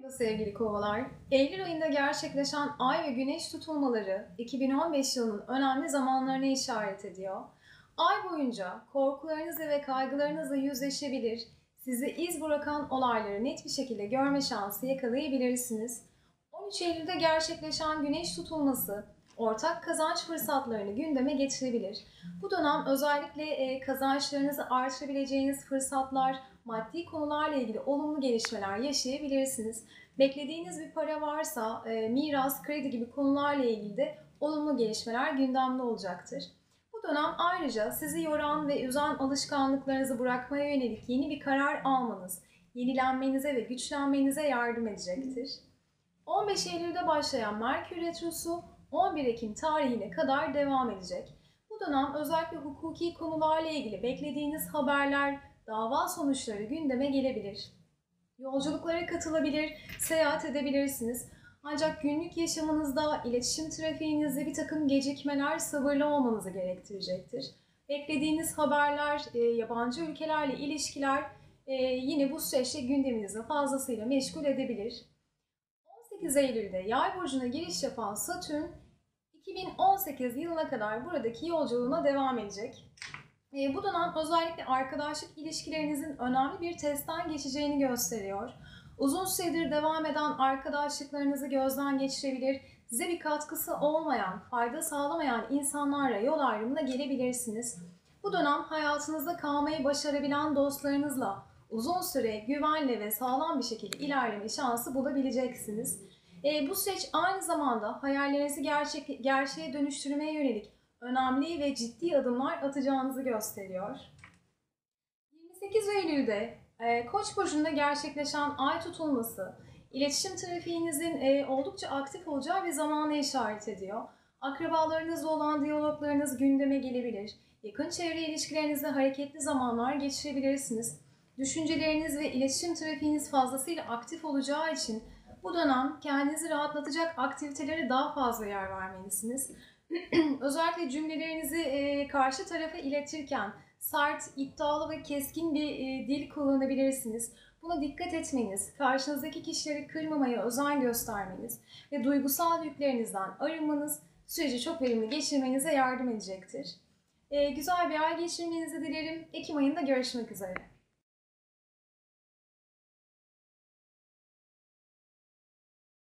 Merhaba sevgili kovalar. Eylül ayında gerçekleşen ay ve güneş tutulmaları 2015 yılının önemli zamanlarına işaret ediyor. Ay boyunca korkularınızla ve kaygılarınızla yüzleşebilir, sizi iz bırakan olayları net bir şekilde görme şansı yakalayabilirsiniz. 13 Eylül'de gerçekleşen güneş tutulması ortak kazanç fırsatlarını gündeme getirebilir. Bu dönem özellikle e, kazançlarınızı artırabileceğiniz fırsatlar, maddi konularla ilgili olumlu gelişmeler yaşayabilirsiniz. Beklediğiniz bir para varsa e, miras, kredi gibi konularla ilgili de olumlu gelişmeler gündemde olacaktır. Bu dönem ayrıca sizi yoran ve üzen alışkanlıklarınızı bırakmaya yönelik yeni bir karar almanız, yenilenmenize ve güçlenmenize yardım edecektir. 15 Eylül'de başlayan Merkür Retrosu 11 Ekim tarihine kadar devam edecek. Bu dönem özellikle hukuki konularla ilgili beklediğiniz haberler, dava sonuçları gündeme gelebilir. Yolculuklara katılabilir, seyahat edebilirsiniz. Ancak günlük yaşamınızda, iletişim trafiğinizde bir takım gecikmeler sabırlı olmanızı gerektirecektir. Beklediğiniz haberler, e, yabancı ülkelerle ilişkiler e, yine bu süreçte gündeminizi fazlasıyla meşgul edebilir. 18 Eylül'de Yay burcuna giriş yapan Satürn 2018 yılına kadar buradaki yolculuğuna devam edecek. E, bu dönem özellikle arkadaşlık ilişkilerinizin önemli bir testten geçeceğini gösteriyor. Uzun süredir devam eden arkadaşlıklarınızı gözden geçirebilir, size bir katkısı olmayan, fayda sağlamayan insanlarla yol ayrımına gelebilirsiniz. Bu dönem hayatınızda kalmayı başarabilen dostlarınızla uzun süre güvenle ve sağlam bir şekilde ilerleme şansı bulabileceksiniz. E, bu süreç aynı zamanda hayallerinizi gerçek, gerçeğe dönüştürmeye yönelik önemli ve ciddi adımlar atacağınızı gösteriyor. 28 Eylül'de e, Koç burcunda gerçekleşen ay tutulması, iletişim trafiğinizin e, oldukça aktif olacağı bir zamana işaret ediyor. Akrabalarınızla olan diyaloglarınız gündeme gelebilir. Yakın çevre ilişkilerinizde hareketli zamanlar geçirebilirsiniz. Düşünceleriniz ve iletişim trafiğiniz fazlasıyla aktif olacağı için bu dönem kendinizi rahatlatacak aktivitelere daha fazla yer vermelisiniz. Özellikle cümlelerinizi e, karşı tarafa iletirken sert, iddialı ve keskin bir e, dil kullanabilirsiniz. Buna dikkat etmeniz, karşınızdaki kişileri kırmamaya özen göstermeniz ve duygusal yüklerinizden arınmanız süreci çok verimli geçirmenize yardım edecektir. E, güzel bir ay geçirmenizi dilerim. Ekim ayında görüşmek üzere.